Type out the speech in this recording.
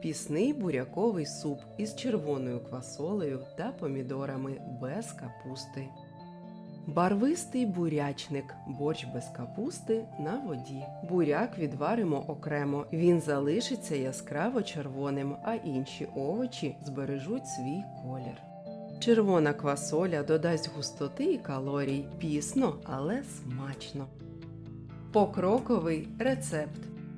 Пісний буряковий суп із червоною квасолею та помідорами без капусти. Барвистий бурячник, борщ без капусти на воді. Буряк відваримо окремо. Він залишиться яскраво червоним, а інші овочі збережуть свій колір. Червона квасоля додасть густоти і калорій, пісно, але смачно. Покроковий рецепт.